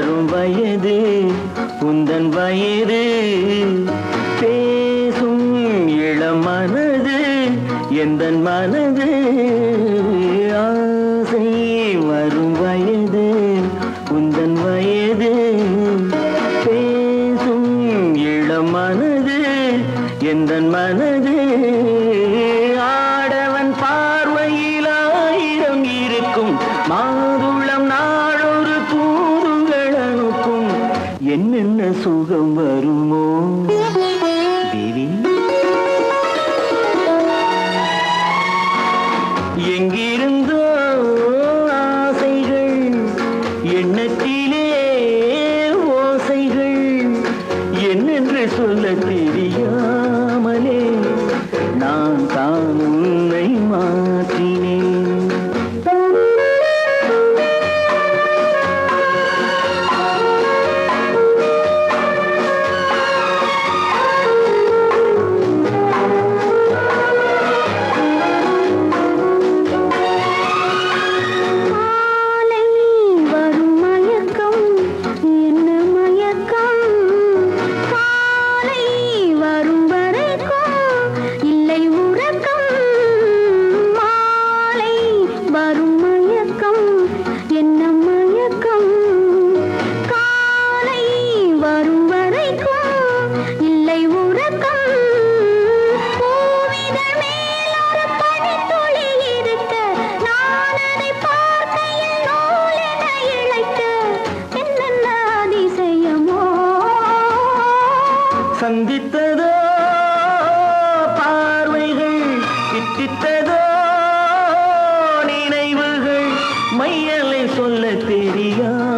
வளரும் வயது உந்தன் வயிறு. பேசும் இளம் மனது எந்த மனது? ஆசை வரும் வயது உந்தன் வயது. பேசும் இளம் மனது எந்த மனது? ஆ என்னென்ன சுகம் வருமோ? தேவி. எங்கிருந்தோ ஆசைகள் எண்ணத்திலே ஓசைகள் என்னென்று சொல்ல தெரியாமலே நான் தான் உன்னை மா தையலை சொல்ல தெரியாது